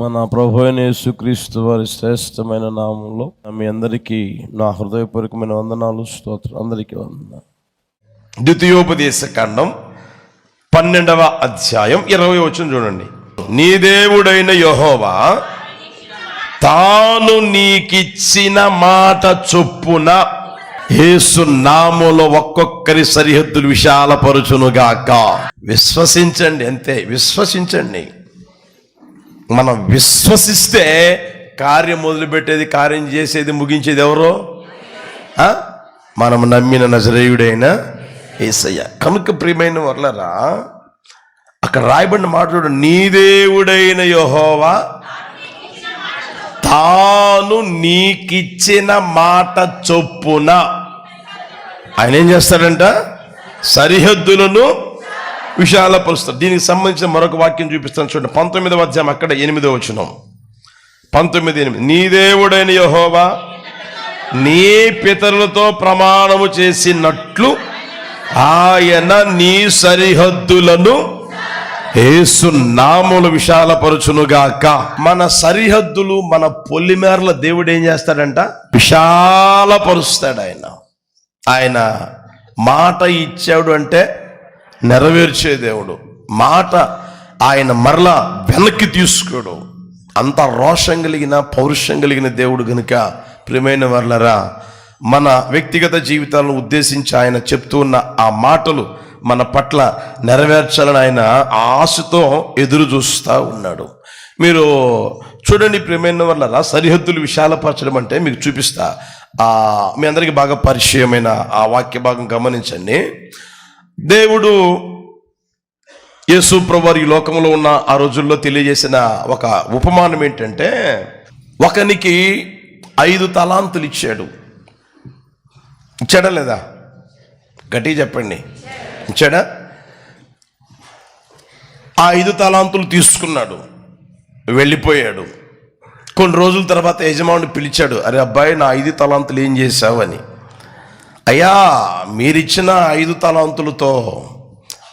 మన ప్రభు అయిన యేసుక్రీస్తు వారి శ్రేష్టమైన నామంలో మీ అందరికీ నా హృదయపూర్వకమైన వందనాలు స్తోత్రం అందరికీ వంద ద్వితీయోపదేశ ఖండం పన్నెండవ అధ్యాయం ఇరవై వచ్చిన చూడండి. నీ దేవుడైన యహోవా తాను నీకిచ్చిన మాట చొప్పున యేసు నామంలో ఒక్కొక్కరి సరిహద్దులు విశాలపరుచునుగాక. విశ్వసించండి అంతే విశ్వసించండి. మనం విశ్వసిస్తే కార్యం మొదలుపెట్టేది కార్యం చేసేది ముగించేది ఎవరో? మనం నమ్మిన నజరేయుడైన ఏసయ్య. కనుక ప్రియమైన వర్లరా అక్కడ రాయబడిన మాట్లాడు నీ దేవుడైన యహోవా తాను నీకిచ్చిన మాట చొప్పున. ఆయన ఏం చేస్తాడంట? సరిహద్దులను విశాలపరుస్తాడు దీనికి సంబంధించిన మరొక వాక్యం చూపిస్తాను చూడండి. పంతొమ్మిదవ అధ్యాయం అక్కడ ఎనిమిదో వచ్చినాం పంతొమ్మిది ఎనిమిది. నీ దేవుడైన యహోవా నీ పితరులతో ప్రమాణము చేసినట్లు ఆయన నీ సరిహద్దులను ఏసు నాములు విశాలపరచునుగాక. మన సరిహద్దులు మన పొలిమేరల దేవుడు ఏం చేస్తాడంట? విశాలపరుస్తాడు ఆయన. ఆయన మాట ఇచ్చాడు అంటే నెరవేర్చే దేవుడు. మాట ఆయన మరలా వెనక్కి తీసుకోడు. అంత రోషం కలిగిన పౌరుషం కలిగిన దేవుడు గనుక ప్రియమైన వర్లరా మన వ్యక్తిగత జీవితాలను ఉద్దేశించి ఆయన చెప్తూ ఉన్న ఆ మాటలు మన పట్ల నెరవేర్చాలని ఆయన ఆశతో ఎదురు చూస్తూ ఉన్నాడు. మీరు చూడండి ప్రియమైన వర్లరా సరిహద్దులు విశాలపరచడం అంటే మీకు చూపిస్తా. మీ అందరికీ బాగా పరిచయమైన ఆ వాక్య భాగం గమనించండి. దేవుడు యేసు ప్రభు ఈ లోకంలో ఉన్న ఆ రోజుల్లో తెలియజేసిన ఒక ఉపమానం ఏంటంటే ఒకనికి ఐదు తలాంతులు ఇచ్చాడు. ఇచ్చాడా లేదా? గట్టి చెప్పండి. ఇచ్చాడా ఆ ఐదు తలాంతులు తీసుకున్నాడు. వెళ్ళిపోయాడు. కొన్ని రోజుల తర్వాత యజమానుడు పిలిచాడు అరే అబ్బాయి నా ఐదు తలాంతులు ఏం చేశావు? అని. అయ్యా మీరిచ్చిన ఐదు తలాంతులతో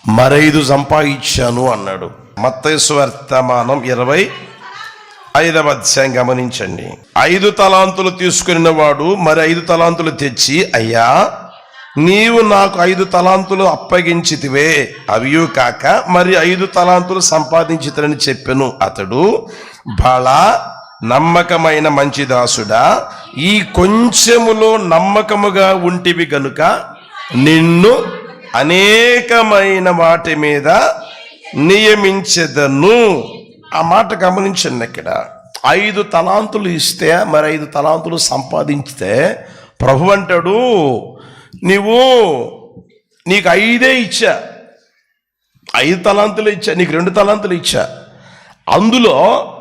మరైదు సంపాదించాను అన్నాడు. మత్తైసు వర్తమానం ఇరవై ఐదవ అధ్యాయం గమనించండి. ఐదు తలాంతులు తీసుకున్న వాడు మరి ఐదు తలాంతులు తెచ్చి అయ్యా నీవు నాకు ఐదు తలాంతులు అప్పగించితివే. అవియు కాక మరి ఐదు తలాంతులు సంపాదించితనని చెప్పెను. అతడు బళ నమ్మకమైన మంచి దాసుడా ఈ కొంచెములో నమ్మకముగా ఉంటివి గనుక నిన్ను అనేకమైన వాటి మీద నియమించదను. ఆ మాట గమనించండి ఇక్కడ. ఐదు తలాంతులు ఇస్తే మరి ఐదు తలాంతులు సంపాదించితే ప్రభు అంటాడు నీవు నీకు ఐదే ఇచ్చా. ఐదు తలాంతులు ఇచ్చా నీకు రెండు తలాంతులు ఇచ్చా. అందులో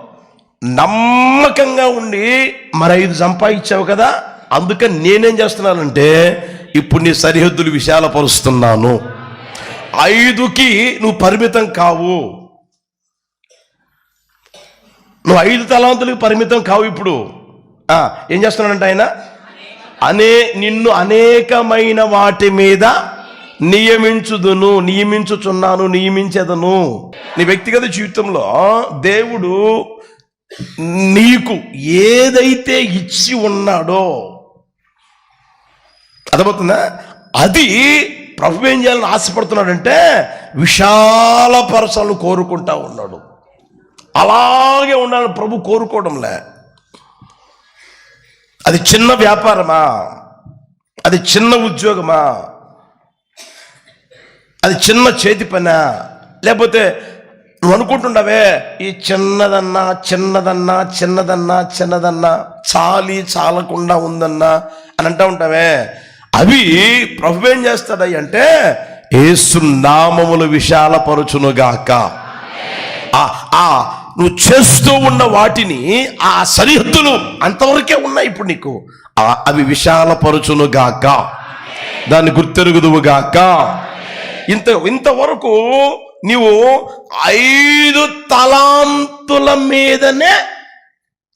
నమ్మకంగా ఉండి మరి ఐదు సంపాదించావు కదా అందుకని నేనేం చేస్తున్నానంటే ఇప్పుడు నీ సరిహద్దులు విశాలపరుస్తున్నాను. ఐదుకి నువ్వు పరిమితం కావు. నువ్వు ఐదు తలాంతులకు పరిమితం కావు ఇప్పుడు. ఏం చేస్తున్నాడంటే ఆయన? అనే నిన్ను అనేకమైన వాటి మీద నియమించుదును నియమించుచున్నాను నియమించేదను. నీ వ్యక్తిగత జీవితంలో దేవుడు నీకు ఏదైతే ఇచ్చి ఉన్నాడో అర్థమవుతుందా? అది ప్రభు ఏం చేయాలని ఆశపడుతున్నాడంటే విశాలపరచాలను కోరుకుంటా ఉన్నాడు. అలాగే ఉండాలని ప్రభు కోరుకోవడంలే. అది చిన్న వ్యాపారమా? అది చిన్న ఉద్యోగమా? అది చిన్న చేతి పనా? లేకపోతే నువ్వు అనుకుంటున్నావే ఈ చిన్నదన్నా చిన్నదన్నా చిన్నదన్నా చిన్నదన్నా చాలి చాలకుండా ఉందన్నా అని అంటా ఉంటావే. అవి ప్రభు ఏం చేస్తాడయ్య అంటే ఏసు నామములు విశాలపరచునుగాక. ఆ ఆ నువ్వు చేస్తూ ఉన్న వాటిని ఆ సరిహద్దులు అంతవరకే ఉన్నాయి ఇప్పుడు నీకు. అవి విశాలపరచును గాక దాన్ని గుర్తెరుగుదువు గాక ఇంత ఇంతవరకు నీవు ఐదు తలాంతుల మీదనే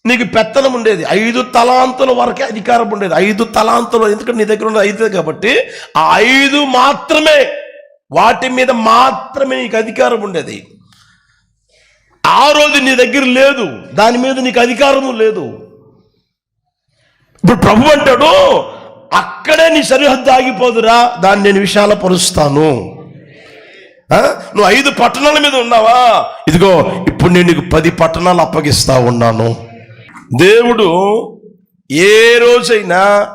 నీకు పెత్తనం ఉండేది. ఐదు తలాంతుల వరకే అధికారం ఉండేది. ఐదు తలాంతులు ఎందుకంటే నీ దగ్గర ఉన్నది ఐదు కాబట్టి ఆ ఐదు మాత్రమే వాటి మీద మాత్రమే నీకు అధికారం ఉండేది. ఆ రోజు నీ దగ్గర లేదు. దాని మీద నీకు అధికారము లేదు. ఇప్పుడు ప్రభు అంటాడు అక్కడే నీ సరిహద్దు ఆగిపోదురా దాన్ని నేను విశాలపరుస్తాను. పరుస్తాను నువ్వు ఐదు పట్టణాల మీద ఉన్నావా? ఇదిగో ఇప్పుడు నేను నీకు పది పట్టణాలు అప్పగిస్తా ఉన్నాను. దేవుడు ఏ రోజైనా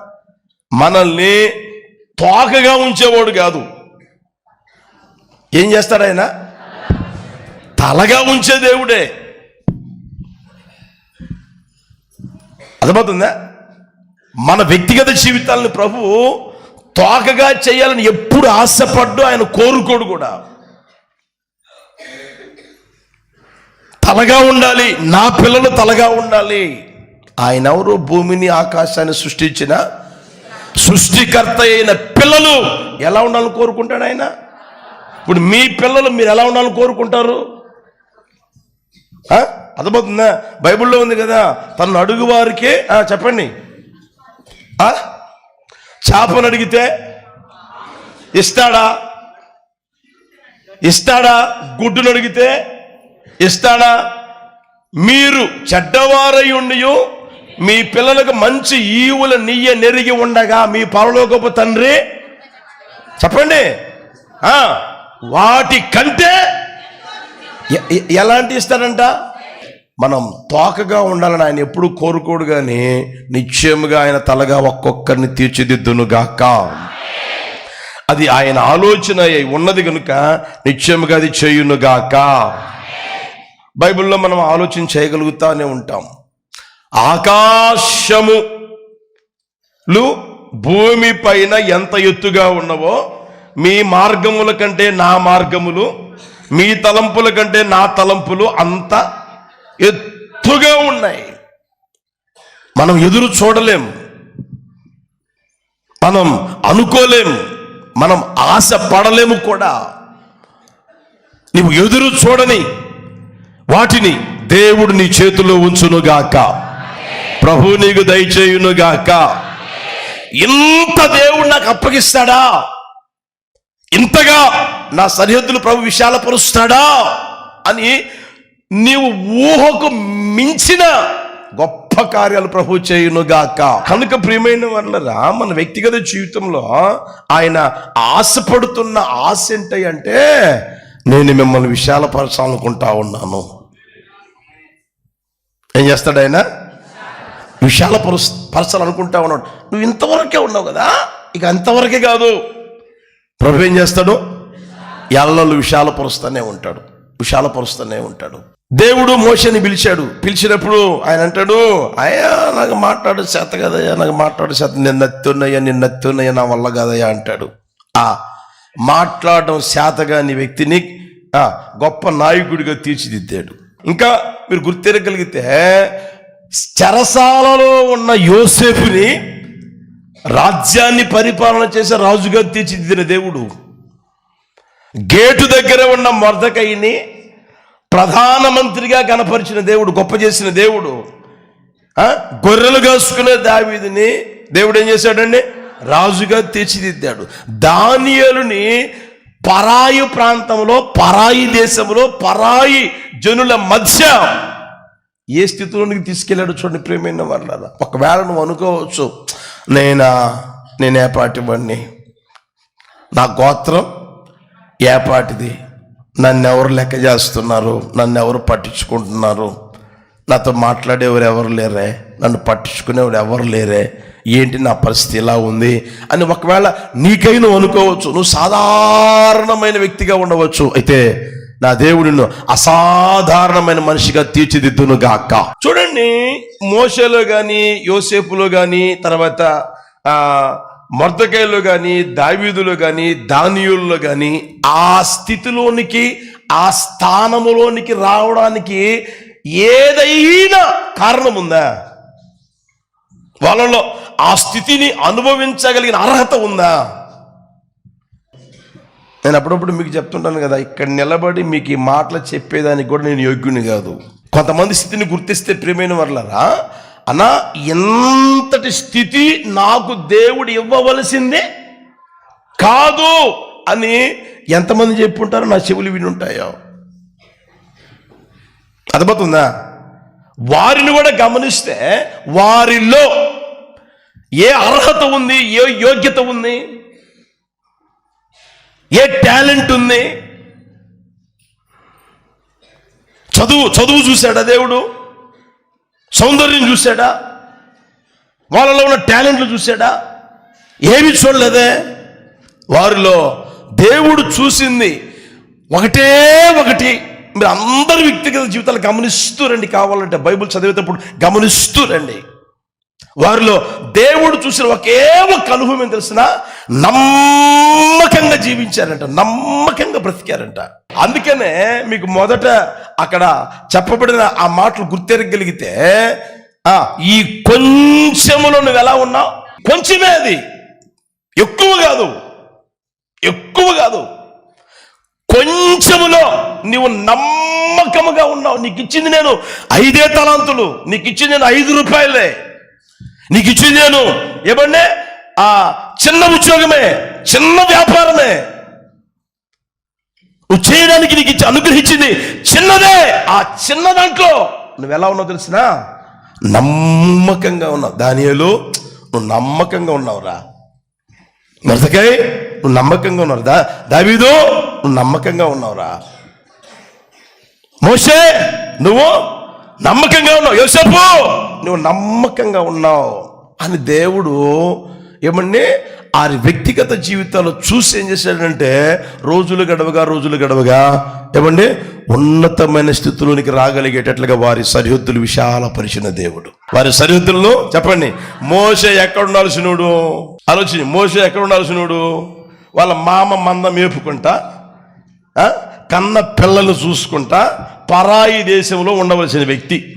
మనల్ని తోకగా ఉంచేవాడు కాదు. ఏం చేస్తాడు ఆయన? తలగా ఉంచే దేవుడే. అర్థమవుతుందా? మన వ్యక్తిగత జీవితాలను ప్రభు తోకగా చేయాలని ఎప్పుడు ఆశపడ్డు ఆయన కోరుకోడు కూడా. తలగా ఉండాలి. నా పిల్లలు తలగా ఉండాలి. ఆయన ఎవరు భూమిని ఆకాశాన్ని సృష్టించిన సృష్టికర్త అయిన పిల్లలు. ఎలా ఉండాలని కోరుకుంటాడు ఆయన? ఇప్పుడు మీ పిల్లలు మీరు ఎలా ఉండాలని కోరుకుంటారు? అర్థమవుతుందా? బైబిల్లో ఉంది కదా తను అడుగు వారికే చెప్పండి? చేపను అడిగితే ఇస్తాడా? ఇస్తాడా? గుడ్డును అడిగితే ఇస్తాడా? మీరు చెడ్డవారై ఉండి మీ పిల్లలకు మంచి ఈవుల నీయ నెరిగి ఉండగా మీ పరలోకపు తండ్రి? చెప్పండి. వాటి కంటే ఎలాంటి ఇస్తాడంట? మనం తోకగా ఉండాలని ఆయన ఎప్పుడు కోరుకోడు కానీ నిశ్చయముగా ఆయన తలగా ఒక్కొక్కరిని తీర్చిదిద్దును గాక అది ఆయన ఆలోచన ఉన్నది కనుక నిశ్చయముగా అది చేయును గాక బైబిల్లో మనం ఆలోచన చేయగలుగుతానే ఉంటాం. ఆకాశములు భూమి పైన ఎంత ఎత్తుగా ఉన్నవో మీ మార్గముల కంటే నా మార్గములు మీ తలంపుల కంటే నా తలంపులు అంత ఎత్తుగా ఉన్నాయి. మనం ఎదురు చూడలేం. మనం అనుకోలేం. మనం ఆశ పడలేము కూడా. నువ్వు ఎదురు చూడని వాటిని దేవుడు నీ చేతిలో ఉంచునుగాక. ప్రభు నీకు దయచేయునుగాక. ఇంత దేవుడు నాకు అప్పగిస్తాడా? ఇంతగా నా సరిహద్దులు ప్రభు విశాలపరుస్తాడా? అని నీవు ఊహకు మించిన గొప్ప కార్యాలు ప్రభు చేయునుగాక. కనుక ప్రియమైన వాళ్ళరా మన వ్యక్తిగత జీవితంలో ఆయన ఆశపడుతున్న ఆశ ఏంటంటే నేను మిమ్మల్ని విశాలపరచాలనుకుంటా ఉన్నాను. ఏం చేస్తాడు ఆయన? విశాల పరుస్ పరచాలనుకుంటా ఉన్నాడు. నువ్వు ఇంతవరకే ఉన్నావు కదా? ఇక అంతవరకే కాదు. ప్రభు ఏం చేస్తాడు? ఎల్లలు విశాలపరుస్తూనే ఉంటాడు. విశాలపరుస్తూనే ఉంటాడు. దేవుడు మోషని పిలిచాడు. పిలిచినప్పుడు ఆయన అంటాడు అయ్యా నాకు మాట్లాడు చేత కదయ్యా నాకు మాట్లాడు చేత నేను నత్తున్నాయ్యా నేను నత్తున్నాయ్యా నా వల్ల కదయ్యా అంటాడు. ఆ మాట్లాడడం శాతగాని వ్యక్తిని గొప్ప నాయకుడిగా తీర్చిదిద్దాడు. ఇంకా మీరు గుర్తెరగలిగితే చెరసాలలో ఉన్న యోసేపుని రాజ్యాన్ని పరిపాలన చేసే రాజుగా తీర్చిదిద్దిన దేవుడు. గేటు దగ్గర ఉన్న మొర్దకైని ప్రధానమంత్రిగా కనపరిచిన దేవుడు గొప్ప చేసిన దేవుడు. గొర్రెలు కాసుకునే దావీదిని దేవుడు ఏం చేశాడండి? రాజుగా తీర్చిదిద్దాడు. దానియలుని పరాయి ప్రాంతంలో పరాయి దేశంలో పరాయి జనుల మధ్య ఏ స్థితిలోనికి తీసుకెళ్ళాడు చూడండి ప్రేమైన వాళ్ళ ఒకవేళ నువ్వు అనుకోవచ్చు నేనా నేను ఏపాటి వాడిని? నా గోత్రం ఏపాటిది నన్ను ఎవరు లెక్క చేస్తున్నారు? నన్ను ఎవరు పట్టించుకుంటున్నారు? నాతో మాట్లాడేవారు ఎవరు లేరే? నన్ను పట్టించుకునేవారు ఎవరు లేరే? ఏంటి నా పరిస్థితి ఇలా ఉంది అని ఒకవేళ నీకై నువ్వు అనుకోవచ్చు నువ్వు సాధారణమైన వ్యక్తిగా ఉండవచ్చు అయితే నా దేవుడిను అసాధారణమైన మనిషిగా తీర్చిదిద్దును గాక చూడండి మోసలో కానీ యోసేపులో కానీ తర్వాత ఆ మొర్దకాయలో కానీ దావీదులో కానీ దానియుల్లో కానీ ఆ స్థితిలోనికి ఆ స్థానములోనికి రావడానికి ఏదైనా కారణం ఉందా వాళ్ళలో ఆ స్థితిని అనుభవించగలిగిన అర్హత ఉందా? నేను అప్పుడప్పుడు మీకు చెప్తుంటాను కదా ఇక్కడ నిలబడి మీకు ఈ మాటలు చెప్పేదానికి కూడా నేను యోగ్యుని కాదు. కొంతమంది స్థితిని గుర్తిస్తే ప్రియమైన వర్లరా అనా ఎంతటి స్థితి నాకు దేవుడు ఇవ్వవలసిందే కాదు అని ఎంతమంది చెప్పుంటారో నా చెవులు విని ఉంటాయో. అర్థమవుతుందా? వారిని కూడా గమనిస్తే వారిలో ఏ అర్హత ఉంది? ఏ యోగ్యత ఉంది? ఏ టాలెంట్ ఉంది? చదువు చదువు చూశాడా దేవుడు? సౌందర్యం చూశాడా? వాళ్ళలో ఉన్న టాలెంట్లు చూశాడా? ఏమి చూడలేదే? వారిలో దేవుడు చూసింది ఒకటే ఒకటి. మీరు అందరి వ్యక్తిగత జీవితాలు గమనిస్తూ రండి. కావాలంటే బైబిల్ చదివేటప్పుడు గమనిస్తూ రండి. వారిలో దేవుడు చూసిన ఒకే ఒక అనుభవం ఏం తెలిసిన? నమ్మకంగా జీవించారంట నమ్మకంగా బ్రతికారంట. అందుకనే మీకు మొదట అక్కడ చెప్పబడిన ఆ మాటలు గుర్తెరగలిగితే ఆ, ఈ కొంచెములో నువ్వు ఎలా ఉన్నావు? కొంచెమే అది. ఎక్కువ కాదు. ఎక్కువ కాదు. కొంచెములో నీవు నమ్మకముగా ఉన్నావు. నీకు ఇచ్చింది నేను ఐదే తలాంతులు. నీకు ఇచ్చింది నేను ఐదు రూపాయలే. నీకు ఇచ్చింది నేను. ఏమంటే ఆ చిన్న ఉద్యోగమే చిన్న వ్యాపారమే. నువ్వు చేయడానికి నీకు ఇచ్చి అనుగ్రహించింది చిన్నదే. ఆ చిన్న దాంట్లో నువ్వు ఎలా ఉన్నావు తెలిసినా? నమ్మకంగా ఉన్నావు. దానియలు నువ్వు నమ్మకంగా ఉన్నావురా. మరసకాయ్ నువ్వు నమ్మకంగా ఉన్నారు దా దావీదు నువ్వు నమ్మకంగా ఉన్నావురా. మోషే నువ్వు నమ్మకంగా ఉన్నావు. యోసేపు! నువ్వు నమ్మకంగా ఉన్నావు. అని దేవుడు ఏమండి ఆ వ్యక్తిగత జీవితాలు చూసి ఏం చేశాడంటే రోజులు గడవగా రోజులు గడవగా ఏమండి ఉన్నతమైన స్థితిలోనికి రాగలిగేటట్లుగా వారి సరిహద్దులు విశాలపరిచిన దేవుడు. వారి సరిహద్దులను చెప్పండి మోస ఎక్కడ ఉండాల్సినోడు? ఆలోచించి మోస ఎక్కడ ఉండాల్సినోడు? వాళ్ళ మామ మందం ఏపుకుంటా? కన్న పిల్లలు చూసుకుంటా పరాయి దేశంలో ఉండవలసిన వ్యక్తి.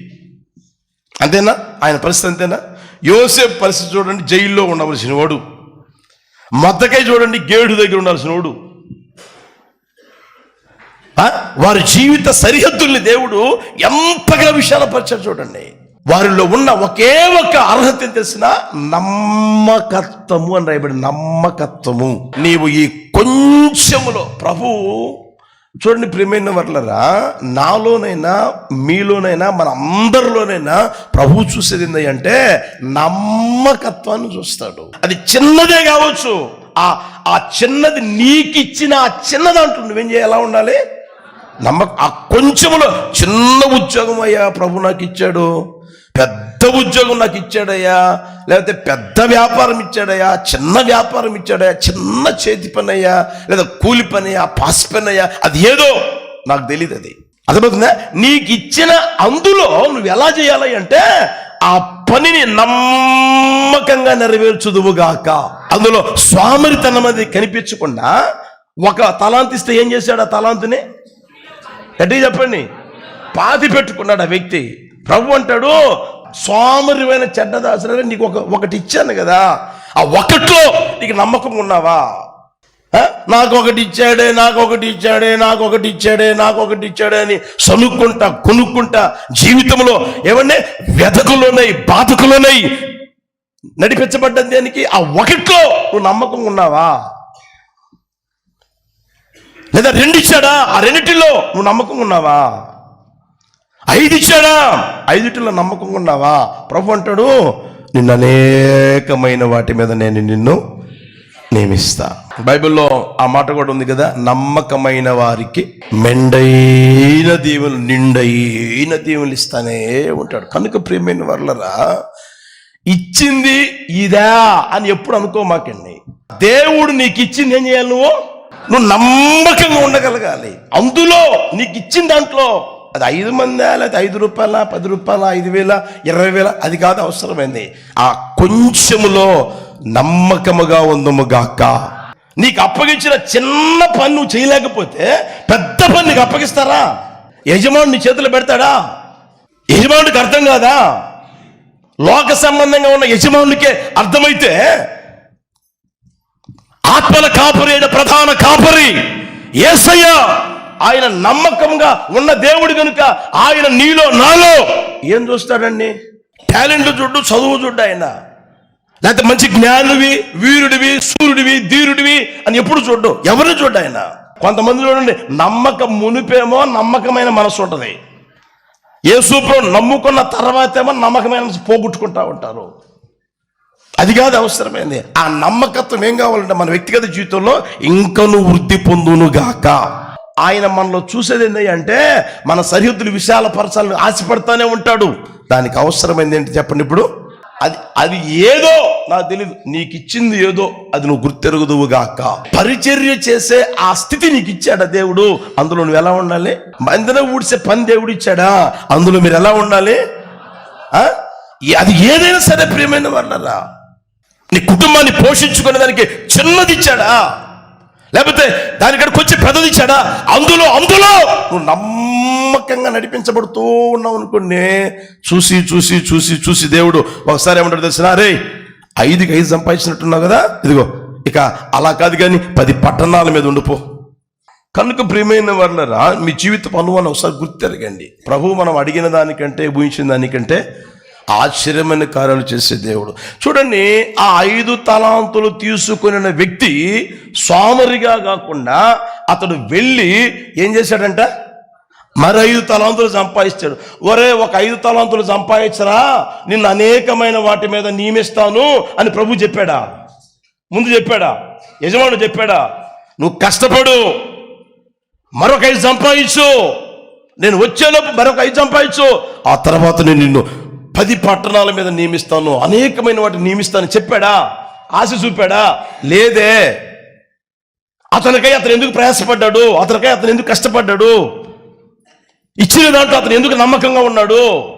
అంతేనా? ఆయన పరిస్థితి అంతేనా? యోసేపు పరిస్థితి చూడండి జైల్లో ఉండవలసిన వాడు. మద్దకై చూడండి గేడు దగ్గర ఉండాల్సిన వాడు. వారి జీవిత సరిహద్దుల్ని దేవుడు ఎంతగా విశాలపరిచారు చూడండి. వారిలో ఉన్న ఒకే ఒక అర్హత తెలిసిన? నమ్మకత్వము అని రాయబడి నమ్మకత్వము. నీవు ఈ కొంచెములో ప్రభు చూడండి ప్రేమైన వర్లరా నాలోనైనా మీలోనైనా మన అందరిలోనైనా ప్రభు చూసేది ఏంటంటే అంటే నమ్మకత్వాన్ని చూస్తాడు. అది చిన్నదే కావచ్చు. ఆ ఆ చిన్నది నీకిచ్చిన ఆ చిన్నది దాంట్లో నువ్వేం ఎలా ఉండాలి? నమ్మక ఆ కొంచెంలో చిన్న ఉద్యోగం అయ్యా ప్రభు నాకు ఇచ్చాడు పెద్ద ఉద్యోగం నాకు ఇచ్చాడయ్యా లేకపోతే పెద్ద వ్యాపారం ఇచ్చాడయ్యా చిన్న వ్యాపారం ఇచ్చాడయ్యా చిన్న చేతి పని అయ్యా లేదా కూలి పని అయ్యా పాస్ పని అయ్యా అది ఏదో నాకు తెలియదు అది. అర్థమవుతుందా? నీకు ఇచ్చిన అందులో నువ్వు ఎలా చేయాలి అంటే ఆ పనిని నమ్మకంగా నెరవేర్చుదువుగాక. అందులో స్వామిరితనం అది కనిపించకుండా ఒక తలాంతిస్తే ఏం చేశాడు ఆ తలాంతుని? గట్టిగా చెప్పండి. పాతి పెట్టుకున్నాడు ఆ వ్యక్తి. ప్రభు అంటాడు సోమరివైన చెడ్డదాసులే నీకు ఒక ఒకటి ఇచ్చాను కదా ఆ ఒకట్లో నీకు నమ్మకం ఉన్నావా? నాకు ఒకటి ఇచ్చాడే నాకు ఒకటి ఇచ్చాడే నాకు ఒకటి ఇచ్చాడే నాకు ఒకటి ఇచ్చాడే అని సనుక్కుంటా కొనుక్కుంటా జీవితంలో ఏమన్నా వెదకులోనై బాధకులోనై నడిపించబడ్డ దానికి? ఆ ఒకట్లో నువ్వు నమ్మకం ఉన్నావా? లేదా రెండు ఇచ్చాడా? ఆ రెండిటిలో నువ్వు నమ్మకం ఉన్నావా? ఐదు ఇచ్చాడా ఐదుటిలో నమ్మకం ఉన్నావా? ప్రభు అంటాడు నిన్ను అనేకమైన వాటి మీద నేను నిన్ను నియమిస్తా. బైబిల్లో ఆ మాట కూడా ఉంది కదా నమ్మకమైన వారికి మెండైన దీవులు నిండైన దీవులు ఇస్తానే ఉంటాడు. కనుక ప్రియమైన వర్లరా ఇచ్చింది ఇదా అని ఎప్పుడు అనుకోమాకండి. దేవుడు నీకు ఇచ్చింది ఏం చేయాలి నువ్వు? నువ్వు నమ్మకంగా ఉండగలగాలి. అందులో నీకు ఇచ్చిన దాంట్లో అది ఐదు మంది లేకపోతే ఐదు రూపాయల పది రూపాయల ఐదు వేల ఇరవై వేల అది కాదు అవసరమైంది. ఆ కొంచెములో నమ్మకముగా ఉందము గాక. నీకు అప్పగించిన చిన్న పని నువ్వు చేయలేకపోతే పెద్ద పని నీకు అప్పగిస్తారా? యజమానుడు నీ చేతులు పెడతాడా? యజమానుడికి అర్థం కాదా? లోక సంబంధంగా ఉన్న యజమానుడికే అర్థమైతే ఆత్మల కాపరి అయిన ప్రధాన కాపరి ఏసయ్యా ఆయన నమ్మకంగా ఉన్న దేవుడు కనుక ఆయన నీలో నాలో ఏం చూస్తాడండి? టాలెంట్ చూడ్డు చదువు చూడు ఆయన. లేకపోతే మంచి జ్ఞానివి వీరుడివి సూర్యుడివి ధీరుడివి అని ఎప్పుడు చూడ్డు? ఎవరిని చూడ్డు ఆయన? కొంతమంది చూడండి నమ్మకం మునిపేమో నమ్మకమైన మనసు ఉంటుంది. యేసుప్రభు నమ్ముకున్న తర్వాత ఏమో నమ్మకమైన పోగొట్టుకుంటా ఉంటారు. అది కాదు అవసరమైంది. ఆ నమ్మకత్వం ఏం కావాలంటే మన వ్యక్తిగత జీవితంలో ఇంకను వృద్ధి పొందును గాక ఆయన మనలో చూసేది ఏంటంటే మన సరిహద్దులు విశాలపరచాలని ఆశపడతానే ఉంటాడు. దానికి అవసరమైంది ఏంటి చెప్పండి ఇప్పుడు? అది అది ఏదో నాకు తెలియదు నీకు ఇచ్చింది ఏదో అది నువ్వు గుర్తెరుగుదువు గాక. పరిచర్య చేసే ఆ స్థితి నీకు ఇచ్చాడా దేవుడు? అందులో నువ్వు ఎలా ఉండాలి? మందిన ఊడిసే పని దేవుడు ఇచ్చాడా? అందులో మీరు ఎలా ఉండాలి? అది ఏదైనా సరే ప్రియమైన వాళ్ళరా నీ కుటుంబాన్ని పోషించుకునే దానికి చిన్నది ఇచ్చాడా? లేకపోతే దానికంటే కొంచెం పెద్దది ఇచ్చాడా అందులో అందులో! నువ్వు నమ్మకంగా నడిపించబడుతూ ఉన్నావు అనుకోండి. చూసి చూసి చూసి చూసి దేవుడు ఒకసారి ఏమంటాడు తెలిసిన? రే ఐదుకి ఐదు సంపాదించినట్టున్నావు కదా? ఇదిగో ఇక అలా కాదు కానీ పది పట్టణాల మీద ఉండిపో. కనుక ప్రియమైన వాళ్ళరా మీ జీవిత అనుమానం ఒకసారి గుర్తెరగండి ప్రభు మనం అడిగిన దానికంటే ఊహించిన దానికంటే ఆశ్చర్యమైన కార్యాలు చేసే దేవుడు. చూడండి ఆ ఐదు తలాంతులు తీసుకుని వ్యక్తి సోమరిగా కాకుండా అతడు వెళ్ళి ఏం చేశాడంట? మరి ఐదు తలాంతులు సంపాదిస్తాడు. ఒరే ఒక ఐదు తలాంతులు సంపాదించరా? నిన్ను అనేకమైన వాటి మీద నియమిస్తాను అని ప్రభు చెప్పాడా? ముందు చెప్పాడా? యజమానుడు చెప్పాడా? నువ్వు కష్టపడు మరొక ఐదు సంపాదించు. నేను వచ్చేలోపు మరొక ఐదు సంపాదించు. ఆ తర్వాత నేను నిన్ను పది పట్టణాల మీద నియమిస్తాను. అనేకమైన వాటిని నియమిస్తాను చెప్పాడా? ఆశ చూపాడా? లేదే. అతనికై అతను ఎందుకు ప్రయాసపడ్డాడు? అతనికై అతను ఎందుకు కష్టపడ్డాడు? ఇచ్చిన దాంట్లో అతను ఎందుకు నమ్మకంగా ఉన్నాడు?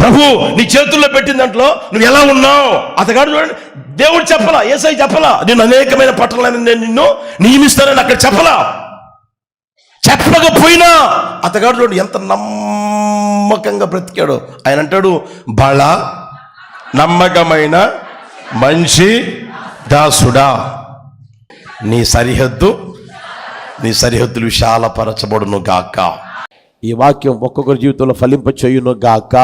ప్రభు నీ చేతుల్లో పెట్టిన దాంట్లో నువ్వు ఎలా ఉన్నావు? అతగాడు చూడండి దేవుడు చెప్పలా ఏసై చెప్పలా నేను అనేకమైన పట్టణాలను నేను నిన్ను నియమిస్తానని అక్కడ చెప్పలా. చెప్పకపోయినా అతగాడు చూడండి ఎంత నమ్మకంగా బ్రతికాడు. ఆయన అంటాడు బళ నమ్మకమైన మంచి దాసుడా. నీ సరిహద్దు నీ సరిహద్దులు విశాలపరచబడును గాక. ఈ వాక్యం ఒక్కొక్కరి జీవితంలో ఫలింప చేయును గాక.